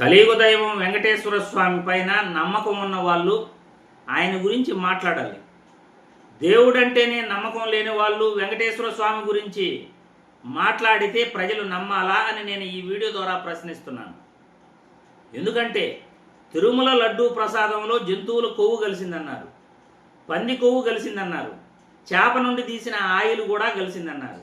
కలియుగ దైవం వెంకటేశ్వర స్వామి పైన నమ్మకం ఉన్న వాళ్ళు ఆయన గురించి మాట్లాడాలి. దేవుడంటేనే నమ్మకం లేని వాళ్ళు వెంకటేశ్వర స్వామి గురించి మాట్లాడితే ప్రజలు నమ్మాలా అని నేను ఈ వీడియో ద్వారా ప్రశ్నిస్తున్నాను. ఎందుకంటే తిరుమల లడ్డూ ప్రసాదంలో జంతువుల కొవ్వు కలిసిందన్నారు. పంది కొవ్వు కలిసిందన్నారు. చేప నుండి తీసిన ఆయిల్ కూడా కలిసిందన్నారు.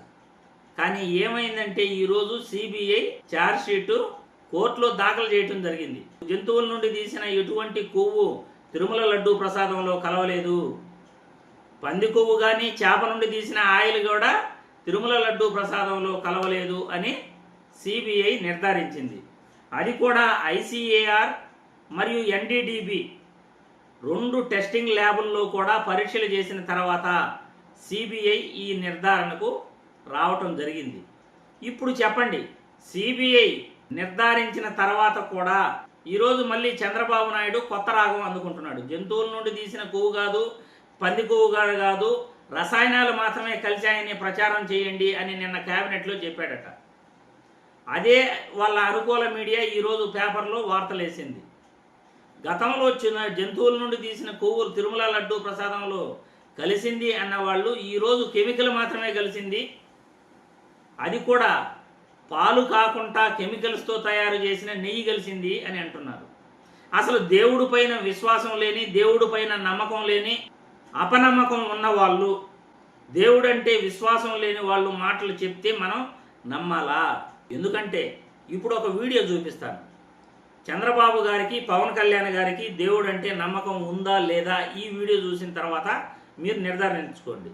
కానీ ఏమైందంటే ఈరోజు సిబిఐ ఛార్జ్షీటు కోర్టులో దాఖలు చేయటం జరిగింది. జంతువుల నుండి తీసిన ఎటువంటి కొవ్వు తిరుమల లడ్డూ ప్రసాదంలో కలవలేదు. పంది కొవ్వు కానీ చేప నుండి తీసిన ఆయిల్ కూడా తిరుమల లడ్డూ ప్రసాదంలో కలవలేదు అని సిబిఐ నిర్ధారించింది. అది కూడా ఐసిఏఆర్ మరియు ఎన్డీడీబీ రెండు టెస్టింగ్ ల్యాబుల్లో కూడా పరీక్షలు చేసిన తర్వాత సిబిఐ ఈ నిర్ధారణకు రావటం జరిగింది. ఇప్పుడు చెప్పండి సిబిఐ నిర్ధారించిన తర్వాత కూడా ఈరోజు మళ్ళీ చంద్రబాబు నాయుడు కొత్త రాగం అందుకుంటున్నాడు. జంతువుల నుండి తీసిన కొవ్వు కాదు పంది కొవ్వు కాదు కాదు రసాయనాలు మాత్రమే కలిశాయని ప్రచారం చేయండి అని నిన్న క్యాబినెట్లో చెప్పాడట. అదే వాళ్ళ అనుకూల మీడియా ఈరోజు పేపర్లో వార్తలేసింది. గతంలో వచ్చిన జంతువుల నుండి తీసిన కొవ్వులు తిరుమల లడ్డూ ప్రసాదంలో కలిసింది అన్న వాళ్ళు ఈరోజు కెమికల్ మాత్రమే కలిసింది. అది కూడా పాలు కాకుండా కెమికల్స్తో తయారు చేసిన నెయ్యి కలిసింది అని అంటున్నారు. అసలు దేవుడు పైన విశ్వాసం లేని దేవుడి పైన నమ్మకం లేని అపనమ్మకం ఉన్న వాళ్ళు దేవుడంటే విశ్వాసం లేని వాళ్ళు మాటలు చెప్తే మనం నమ్మాలా. ఎందుకంటే ఇప్పుడు ఒక వీడియో చూపిస్తాను. చంద్రబాబు గారికి పవన్ కళ్యాణ్ గారికి దేవుడు అంటే నమ్మకం ఉందా లేదా ఈ వీడియో చూసిన తర్వాత మీరు నిర్ధారించుకోండి.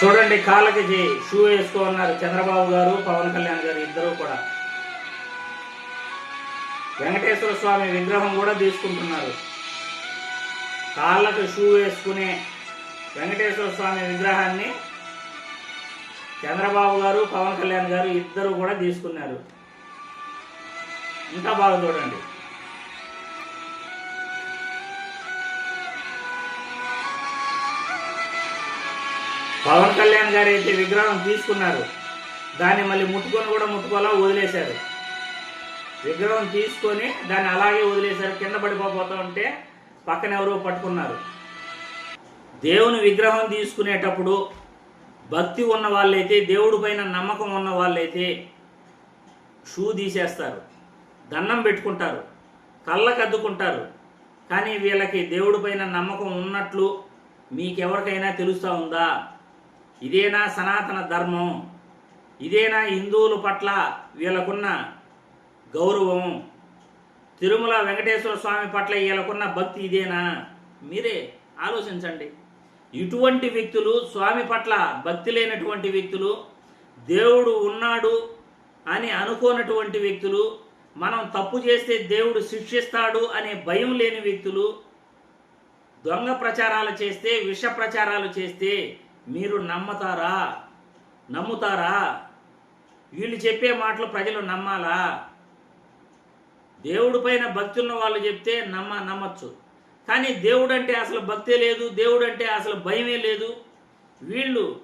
చూడండి కాళ్ళకి షూ వేసుకోన్నారు చంద్రబాబు గారు పవన్ కళ్యాణ్ గారు ఇద్దరు కూడా. వెంకటేశ్వర స్వామి విగ్రహం కూడా తీసుకుంటున్నారు. కాళ్ళకు షూ వేసుకునే వెంకటేశ్వర స్వామి విగ్రహాన్ని చంద్రబాబు గారు పవన్ కళ్యాణ్ గారు ఇద్దరు కూడా తీసుకున్నారు. ఇంకా బాగా చూడండి. పవన్ కళ్యాణ్ గారు అయితే విగ్రహం తీసుకున్నారు. దాన్ని మళ్ళీ ముట్టుకొని కూడా ముట్టుకోలా వదిలేశారు. విగ్రహం తీసుకొని దాన్ని అలాగే వదిలేశారు కింద పడిపోతూ ఉంటే పక్కన ఎవరో పట్టుకున్నారు. దేవుని విగ్రహం తీసుకునేటప్పుడు భక్తి ఉన్న వాళ్ళైతే దేవుడి పైన నమ్మకం ఉన్న వాళ్ళైతే షూ తీసేస్తారు. దండం పెట్టుకుంటారు. కళ్ళకద్దుకుంటారు కానీ వీళ్ళకి దేవుడి పైన నమ్మకం ఉన్నట్లు మీకెవరికైనా తెలుస్తూ ఉందా? ఇదేనా సనాతన ధర్మం? ఇదేనా హిందువుల పట్ల వీళ్ళకున్న గౌరవం? తిరుమల వెంకటేశ్వర స్వామి పట్ల వీళ్ళకున్న భక్తి ఇదేనా? మీరే ఆలోచించండి. ఇటువంటి వ్యక్తులు స్వామి పట్ల భక్తి లేనటువంటి వ్యక్తులు దేవుడు ఉన్నాడు అని అనుకోనటువంటి వ్యక్తులు మనం తప్పు చేస్తే దేవుడు శిక్షిస్తాడు అనే భయం లేని వ్యక్తులు దొంగ ప్రచారాలు చేస్తే విష ప్రచారాలు చేస్తే మీరు నమ్మతారా? నమ్ముతారా? వీళ్ళు చెప్పే మాటలు ప్రజలు నమ్మాలా? దేవుడి పైన భక్తి ఉన్న వాళ్ళు చెప్తే నమ్మ నమ్మచ్చు. కానీ దేవుడు అంటే అసలు భక్తే లేదు దేవుడు అంటే అసలు భయమే లేదు. వీళ్ళు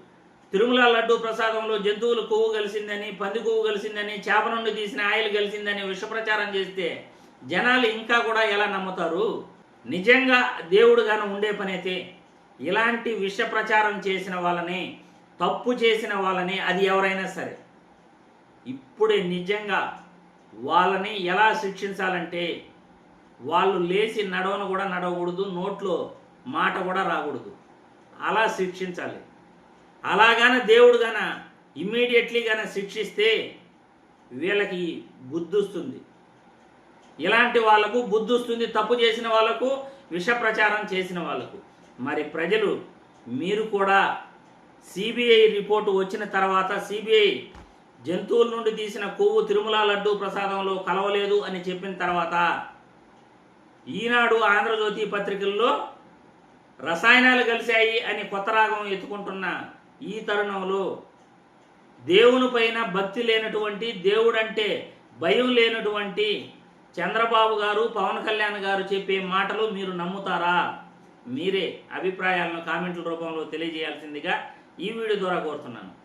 తిరుమల లడ్డు ప్రసాదంలో జంతువులు కొవ్వు కలిసిందని పంది కొవ్వు కలిసిందని చేప నుండి తీసిన ఆయిల్ కలిసిందని విషప్రచారం చేస్తే జనాలు ఇంకా కూడా ఎలా నమ్ముతారు? నిజంగా దేవుడు గాను ఉండే పనైతే ఇలాంటి విష ప్రచారం చేసిన వాళ్ళని తప్పు చేసిన వాళ్ళని అది ఎవరైనా సరే ఇప్పుడే నిజంగా వాళ్ళని ఎలా శిక్షించాలంటే వాళ్ళు లేచి నడవను కూడా నడవకూడదు నోట్లో మాట కూడా రాకూడదు. అలా శిక్షించాలి. అలాగానే దేవుడు గాన ఇమ్మీడియట్లీ గాన శిక్షిస్తే వీళ్ళకి బుద్ధిస్తుంది ఇలాంటి వాళ్ళకు బుద్ధిస్తుంది తప్పు చేసిన వాళ్ళకు విష ప్రచారం చేసిన వాళ్ళకు. మరి ప్రజలు మీరు కూడా సిబిఐ రిపోర్టు వచ్చిన తర్వాత సిబిఐ జంతువుల నుండి తీసిన కొవ్వు తిరుమల లడ్డూ ప్రసాదంలో కలవలేదు అని చెప్పిన తర్వాత ఈనాడు ఆంధ్రజ్యోతి పత్రికల్లో రసాయనాలు కలిశాయి అని కొత్త రాగం ఎత్తుకుంటున్న ఈ తరుణంలో దేవుని పైన భక్తి లేనటువంటి దేవుడంటే భయం లేనటువంటి చంద్రబాబు గారు పవన్ కళ్యాణ్ గారు చెప్పే మాటలు మీరు నమ్ముతారా? మీరే అభిప్రాయాలను కామెంట్ల రూపంలో తెలియజేయాల్సిందిగా ఈ వీడియో ద్వారా కోరుతున్నాను.